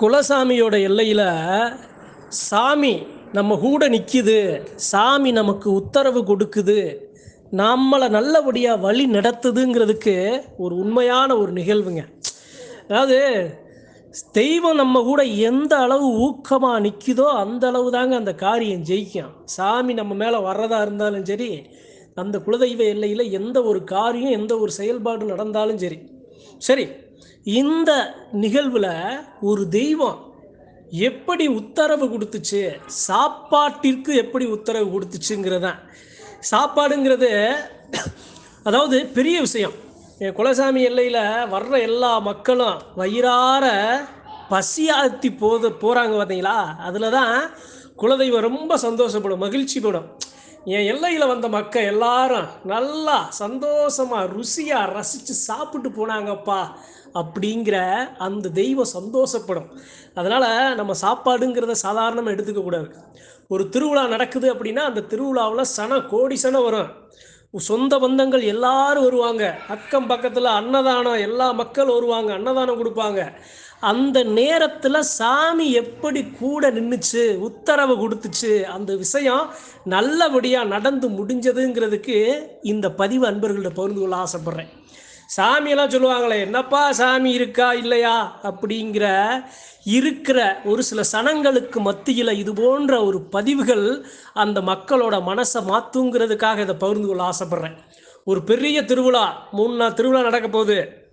குலசாமியோட எல்லையில் சாமி நம்ம கூட நிற்கிது சாமி நமக்கு உத்தரவு கொடுக்குது. நம்மளை நல்லபடியாக வழி நடத்துதுங்கிறதுக்கு ஒரு உண்மையான ஒரு நிகழ்வுங்க. அதாவது தெய்வம் நம்ம கூட எந்த அளவு ஊக்கமாக நிற்குதோ அந்த அளவு தாங்க அந்த காரியம் ஜெயிக்கும். சாமி நம்ம மேலே வர்றதா இருந்தாலும் சரி அந்த குலதெய்வ எல்லையில் எந்த ஒரு காரியம் எந்த ஒரு செயல்பாடு நடந்தாலும் சரி. சரி. இந்த நிகழ்வில் ஒரு தெய்வம் எப்படி உத்தரவு கொடுத்துச்சு? சாப்பாட்டிற்கு எப்படி உத்தரவு கொடுத்துச்சுங்கிறதான். சாப்பாடுங்கிறது அதாவது பெரிய விஷயம். என் குலசாமி எல்லையில் வர்ற எல்லா மக்களும் வயிறார பசியாத்தி போது போகிறாங்க பார்த்தீங்களா? அதில் தான் குலதெய்வம் ரொம்ப சந்தோஷப்படும் மகிழ்ச்சி படும். என் எல்லையில் வந்த மக்கள் எல்லாரும் நல்லா சந்தோஷமாக ருசியாக ரசித்து சாப்பிட்டு போனாங்கப்பா அப்படிங்கிற அந்த தெய்வம் சந்தோஷப்படும். அதனால் நம்ம சாப்பாடுங்கிறத சாதாரணமாக எடுத்துக்கக்கூடாது ஒரு திருவிழா நடக்குது அப்படின்னா அந்த திருவிழாவில் சனம் கோடி சனம் வரும். சொந்த பந்தங்கள் எல்லாரும் வருவாங்க. அக்கம் பக்கத்தில் அன்னதானம் எல்லா மக்கள் வருவாங்க. அன்னதானம் கொடுப்பாங்க. அந்த நேரத்தில் சாமி எப்படி கூட நின்றுச்சு உத்தரவு கொடுத்துச்சு அந்த விஷயம் நல்லபடியாக நடந்து முடிஞ்சதுங்கிறதுக்கு இந்த பதிவு அன்பர்கள்ட்ட பகிர்ந்து கொள்ள ஆசைப்பட்றேன். சாமியெல்லாம் சொல்லுவாங்களே என்னப்பா சாமி இருக்கா இல்லையா? அப்படிங்கிற இருக்கிற ஒரு சில சனங்களுக்கு மத்தியில் இது போன்ற ஒரு பதிவுகள் அந்த மக்களோட மனசை மாற்றுங்கிறதுக்காக இதை பகிர்ந்து கொள்ள ஆசைப்பட்றேன். ஒரு பெரிய திருவிழா மூணு நாள் திருவிழா நடக்க போகுது.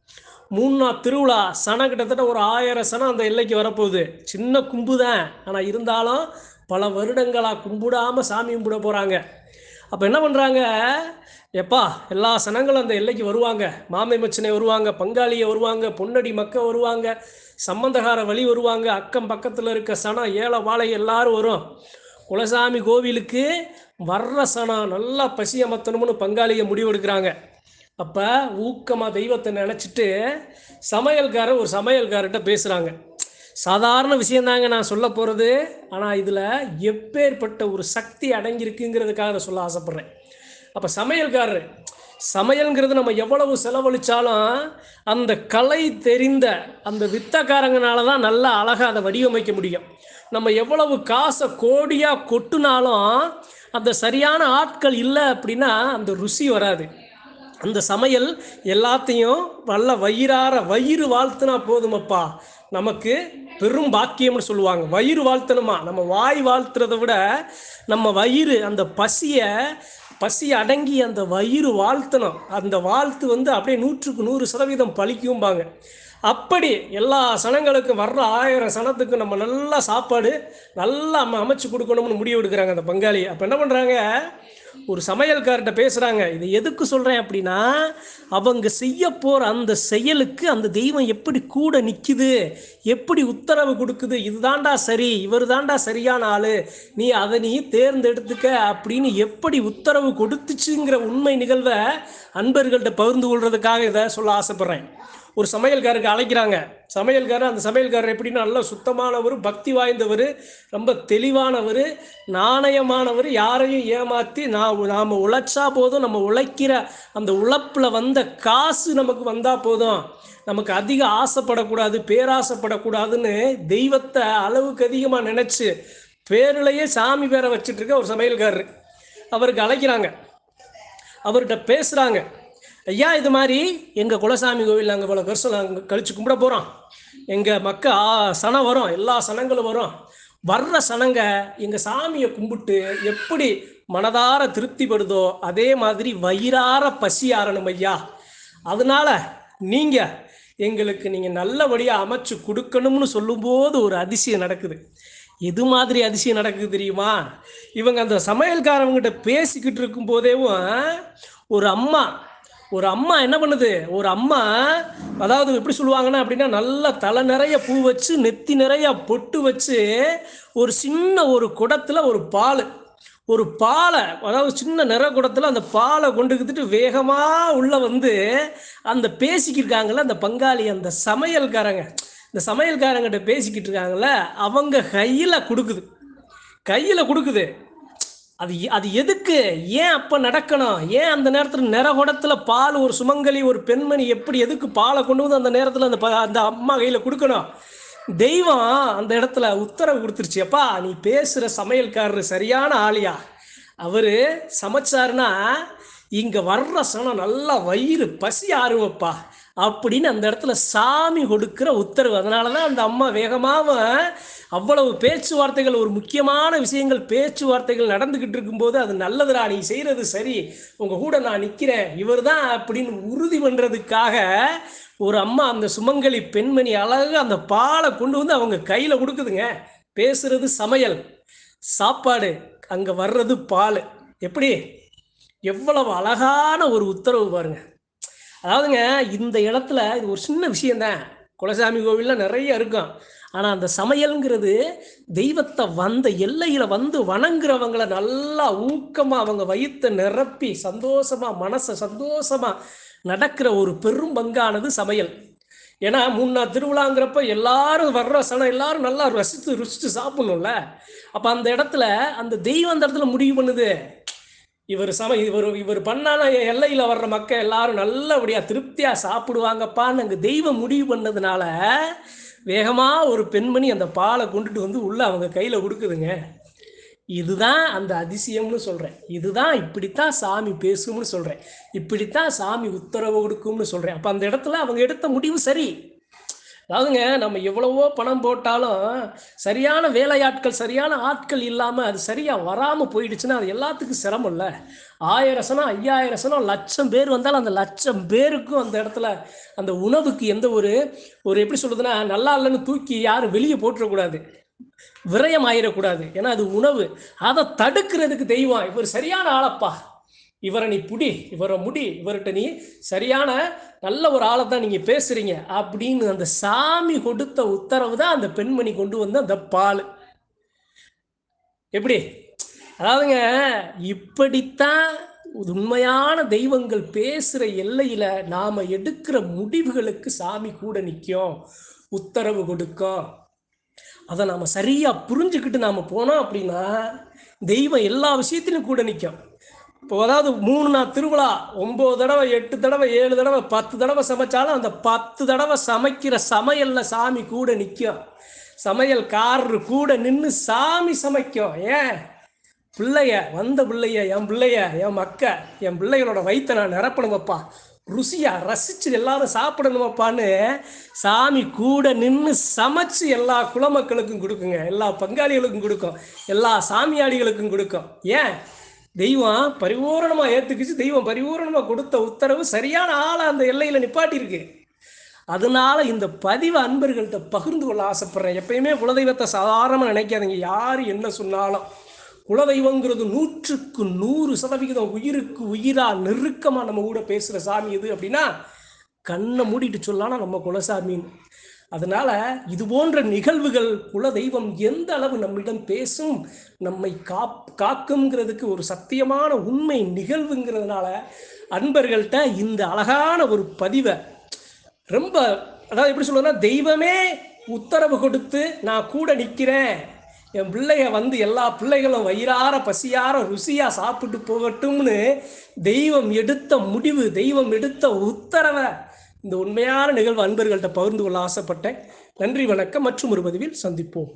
மூணு நாள் திருவிழா சனம் கிட்டத்தட்ட ஒரு ஆயிரம் சனம் அந்த எல்லைக்கு வரப்போகுது. சின்ன கும்பு தான். ஆனால் இருந்தாலும் பல வருடங்களாக கும்பிடாமல் சாமி கும்பிட போகிறாங்க அப்போ என்ன பண்ணுறாங்க எப்பா எல்லா சனங்களும் அந்த எல்லைக்கு வருவாங்க. மாமை மச்சனை வருவாங்க பங்காளியை வருவாங்க பொன்னடி மக்க வருவாங்க சம்பந்தகார வழி வருவாங்க அக்கம் பக்கத்தில் இருக்க சனம் ஏழை வாழை எல்லாரும் வரும். குலசாமி கோவிலுக்கு வர்ற சனம் நல்லா பசியமத்தணும்னு பங்காளியை முடிவெடுக்கிறாங்க. அப்போ ஊக்கமாக தெய்வத்தை நினச்சிட்டு சமையல்காரர் ஒரு சமையல்காரர்கிட்ட பேசுகிறாங்க சாதாரண விஷயந்தாங்க நான் சொல்ல போகிறது ஆனால் இதில் எப்பேற்பட்ட ஒரு சக்தி அடங்கியிருக்குங்கிறதுக்காக நான் சொல்ல ஆசைப்பட்றேன். அப்போ சமையல்காரர் சமையல்ங்கிறது நம்ம எவ்வளவு செலவழித்தாலும் அந்த கலை தெரிந்த அந்த வித்தக்காரங்கனால தான் நல்லா அழகாக அதை வடிவமைக்க முடியும். நம்ம எவ்வளவு காசை கோடியாக கொட்டுனாலும் அந்த சரியான ஆட்கள் இல்லை அப்படின்னா அந்த ருசி வராது. அந்த சமையல் எல்லாத்தையும் நல்ல வயிறார வயிறு வாழ்த்துனா போதுமப்பா. நமக்கு பெரும் பாக்கியம்னு சொல்லுவாங்க. வயிறு வாழ்த்தணுமா? நம்ம வாய் வாழ்த்துறத விட நம்ம வயிறு அந்த பசியை பசி அடங்கி அந்த வயிறு வாழ்த்தணும். அந்த வாழ்த்து வந்து அப்படியே நூற்றுக்கு நூறு சதவீதம் பழிக்கும்பாங்க. அப்படி எல்லா சனங்களுக்கும் வர்ற ஆயிரம் சனத்துக்கு நம்ம நல்லா சாப்பாடு நல்லா நம்ம அமைச்சு கொடுக்கணும்னு முடிவு எடுக்கிறாங்க அந்த பங்காளி. அப்போ என்ன பண்ணுறாங்க ஒரு சமையல்கார்ட்ட பேசுகிறாங்க இது எதுக்கு சொல்கிறேன் அப்படின்னா அவங்க செய்ய போகிற அந்த செயலுக்கு அந்த தெய்வம் எப்படி கூட நிற்குது எப்படி உத்தரவு கொடுக்குது இதுதாண்டா சரி இவர் தாண்டா சரியான ஆள் நீ அதை நீ தேர்ந்தெடுத்துக்க அப்படின்னு எப்படி உத்தரவு கொடுத்துச்சுங்கிற உண்மை நிகழ்வை அன்பர்கள்ட்ட பகிர்ந்து கொள்றதுக்காக இதை சொல்ல ஆசைப்பட்றேன். ஒரு சமையல்காரருக்கு அழைக்கிறாங்க. சமையல்காரர் அந்த சமையல்காரர் எப்படின்னா நல்ல சுத்தமானவர் பக்தி வாய்ந்தவர் ரொம்ப தெளிவானவர் நாணயமானவர் யாரையும் ஏமாற்றி நான் நாம் உழைச்சா போதும் நம்ம உழைக்கிற அந்த உழைப்பில் வந்த காசு நமக்கு வந்தால் போதும். நமக்கு அதிக ஆசைப்படக்கூடாது பேராசைப்படக்கூடாதுன்னு தெய்வத்தை அளவுக்கு அதிகமாக நினச்சி பேரிலேயே சாமி பேரை வச்சுட்டு இருக்க ஒரு சமையல்காரர். அவருக்கு அழைக்கிறாங்க. அவர்கிட்ட பேசுகிறாங்க ஐயா இது மாதிரி எங்கள் குலசாமி கோவில் நாங்கள் போல வருஷம் நாங்கள் கழிச்சு கும்பிட போகிறோம் எங்கள் மக்கள் சனம் வரும் எல்லா சனங்களும் வரும். வர்ற சனங்க எங்கள் சாமியை கும்பிட்டு எப்படி மனதார திருப்திப்படுதோ அதே மாதிரி வயிறார பசி ஆறணும் ஐயா. அதனால நீங்கள் எங்களுக்கு நீங்கள் நல்லபடியாக அமைச்சு கொடுக்கணும்னு சொல்லும்போது ஒரு அதிசயம் நடக்குது. எது மாதிரி அதிசயம் நடக்குது தெரியுமா? இவங்க அந்த சமையல்காரவங்கிட்ட பேசிக்கிட்டு இருக்கும் போதேவும் ஒரு அம்மா ஒரு அம்மா என்ன பண்ணுது? ஒரு அம்மா அதாவது எப்படி சொல்லுவாங்கன்னா அப்படின்னா நல்லா தலை நிறைய பூ வச்சு நெத்தி நிறைய பொட்டு வச்சு ஒரு சின்ன ஒரு குடத்துல ஒரு பால். ஒரு பாலை அதாவது சின்ன நிற குடத்தில் அந்த பாலை கொண்டுக்கிட்டு வேகமாக உள்ளே வந்து அந்த பேசிக்கிருக்காங்கல்ல அந்த பங்காளி அந்த சமையல்காரங்க. இந்த சமையல்காரங்கிட்ட பேசிக்கிட்டு இருக்காங்கல்ல அவங்க கையில் கொடுக்குது. கையில் கொடுக்குது. அது அது எதுக்கு? ஏன் அப்போ நடக்கணும்? ஏன் அந்த நேரத்தில் நிறகுடத்தில் பால் ஒரு சுமங்கலி ஒரு பெண்மணி எப்படி எதுக்கு பாலை கொண்டு வந்து அந்த நேரத்தில் அந்த ப- அந்த அம்மா கையில் கொடுக்கணும்? தெய்வம் அந்த இடத்துல உத்தரவு கொடுத்துருச்சு. அப்பா நீ பேசுகிற சமையல்காரர் சரியான ஆளியா? அவர் சமைச்சாருன்னா இங்கே வர்ற சனம் நல்லா வயிறு பசி ஆறுவப்பா அப்படின்னு அந்த இடத்துல சாமி கொடுக்குற உத்தரவு. அதனால தான் அந்த அம்மா வேகமாக அவ்வளவு பேச்சுவார்த்தைகள் ஒரு முக்கியமான விஷயங்கள் பேச்சுவார்த்தைகள் நடந்துக்கிட்டு இருக்கும்போது அது நல்லதுடா நீ செய்கிறது சரி உங்கள் கூட நான் நிற்கிறேன் இவர் தான் அப்படின்னு உறுதி பண்ணுறதுக்காக ஒரு அம்மா அந்த சுமங்கலி பெண்மணி அழகாக அந்த பாலை கொண்டு வந்து அவங்க கையில் கொடுக்குதுங்க. பேசுறது சமையல் சாப்பாடு அங்கே வர்றது பால். எப்படி? எவ்வளவு அழகான ஒரு உத்தரவு பாருங்க. அதாவதுங்க இந்த இடத்துல இது ஒரு சின்ன விஷயந்தான் குலசாமி கோவிலில் நிறைய இருக்கும். ஆனால் அந்த சமையல்ங்கிறது தெய்வத்தை வந்த எல்லையில் வந்து வணங்குறவங்களை நல்லா ஊக்கமாக அவங்க வயிற்றை நிரப்பி சந்தோஷமாக மனசை சந்தோஷமாக நடக்கிற ஒரு பெரும் பங்கானது சமையல். ஏன்னா மூணு நாள் திருவிழாங்கிறப்ப எல்லாரும் வர்ற சனம் எல்லாரும் நல்லா ரசித்து ருசித்து சாப்பிடணும்ல. அப்போ அந்த இடத்துல அந்த தெய்வம் அந்த இடத்துல முடிவு பண்ணுது. இவர் சம இவர் இவர் பண்ணான எல்லையில் வர்ற மக்கள் எல்லாரும் நல்லபடியாக திருப்தியாக சாப்பிடுவாங்கப்பான்னு அங்கே தெய்வம் முடிவு பண்ணதுனால வேகமாக ஒரு பெண்மணி அந்த பாலை கொண்டுட்டு வந்து உள்ளே அவங்க கையில் கொடுக்குதுங்க. இதுதான் அந்த அதிசயம்னு சொல்கிறேன் இதுதான் இப்படித்தான் சாமி பேசும்னு சொல்கிறேன் இப்படித்தான் சாமி உத்தரவு கொடுக்கும்னு சொல்கிறேன் அப்போ அந்த இடத்துல அவங்க எடுத்த முடிவு சரி. அதாவதுங்க நம்ம எவ்வளவோ பணம் போட்டாலும் சரியான வேலையாட்கள் சரியான ஆட்கள் இல்லாமல் அது சரியாக வராமல் போயிடுச்சுன்னா அது எல்லாத்துக்கும் சிரமம் இல்லை ஆயிரம் சனம் லட்சம் பேர் வந்தாலும் அந்த லட்சம் பேருக்கும் அந்த இடத்துல அந்த உணவுக்கு எந்த ஒரு ஒரு எப்படி சொல்கிறதுன்னா நல்லா இல்லைன்னு தூக்கி யாரும் வெளியே போட்டுறக்கூடாது. விரயம் ஆயிடக்கூடாது. ஏன்னா அது உணவு. அதை தடுக்கிறதுக்கு தெய்வம். இவர் சரியான ஆளப்பா. இவரை நீ புடி இவரை முடி இவர்கிட்ட நீ சரியான நல்ல ஒரு ஆளை தான் நீங்கள் பேசுகிறீங்க அப்படின்னு அந்த சாமி கொடுத்த உத்தரவு தான் அந்த பெண்மணி கொண்டு வந்த அந்த பால். எப்படி? அதாவதுங்க இப்படித்தான் உண்மையான தெய்வங்கள் பேசுகிற எல்லையில் நாம் எடுக்கிற முடிவுகளுக்கு சாமி கூட நிற்கும் உத்தரவு கொடுக்கும். அதை நாம் சரியாக புரிஞ்சுக்கிட்டு நாம் போனோம் அப்படின்னா தெய்வம் எல்லா விஷயத்திலும் கூட நிற்கும் இப்போ அதாவது மூணு நாள் திருவிழா ஒம்பது தடவை எட்டு தடவை ஏழு தடவை பத்து தடவை சமைச்சாலும் அந்த பத்து தடவை சமைக்கிற சமையலில் சாமி கூட நிற்கும் சமையல்காரரு கூட நின்று சாமி சமைக்கும். ஏன்? பிள்ளைய வந்த பிள்ளைய என் பிள்ளைய என் மக்க என் பிள்ளைகளோட வயிற்ற நான் நிரப்பணுமப்பா. ருசியாக ரசிச்சு எல்லாரும் சாப்பிடணுமப்பான்னு சாமி கூட நின்று சமைச்சு எல்லா குலமக்களுக்கும் கொடுக்குங்க. எல்லா பங்காளிகளுக்கும் கொடுக்கும். எல்லா சாமியாடிகளுக்கும் கொடுக்கும். ஏன்? தெய்வம் பரிபூரணமாக ஏற்றுக்கிச்சு தெய்வம் பரிபூரணமாக கொடுத்த உத்தரவு சரியான ஆளை அந்த எல்லையில் நிப்பாட்டியிருக்கு. அதனால இந்த பதிவு அன்பர்கள்ட்ட பகிர்ந்து கொள்ள ஆசைப்படுறேன். எப்பயுமே குலதெய்வத்தை சாதாரணமாக நினைக்காதீங்க. யார் என்ன சொன்னாலும் குலதெய்வங்கிறது நூற்றுக்கு நூறு சதவிகிதம் உயிருக்கு உயிராக நெருக்கமாக நம்ம கூட பேசுகிற சாமி எது அப்படின்னா கண்ணை மூடிட்டு சொல்லலாம் நம்ம குலசாமின்னு. அதனால இது போன்ற நிகழ்வுகள் குல தெய்வம் எந்த அளவு நம்மிடம் பேசும் நம்மை காப் காக்குங்கிறதுக்கு ஒரு சத்தியமான உண்மை நிகழ்வுங்கிறதுனால அன்பர்கள்ட்ட இந்த அழகான ஒரு பதிவை ரொம்ப அதாவது எப்படி சொல்லுன்னா தெய்வமே உத்தரவு கொடுத்து நான் கூட நிற்கிறேன் என் பிள்ளைய வந்து எல்லா பிள்ளைகளும் வயிறார பசியார ருசியாக சாப்பிட்டு போகட்டும்னு தெய்வம் எடுத்த முடிவு தெய்வம் எடுத்த உத்தரவை இந்த உண்மையான நிகழ்வு அன்பர்கள்ட்ட பகிர்ந்து கொள்ள ஆசைப்பட்டேன். நன்றி வணக்கம். மற்றும் ஒரு பதிவில் சந்திப்போம்.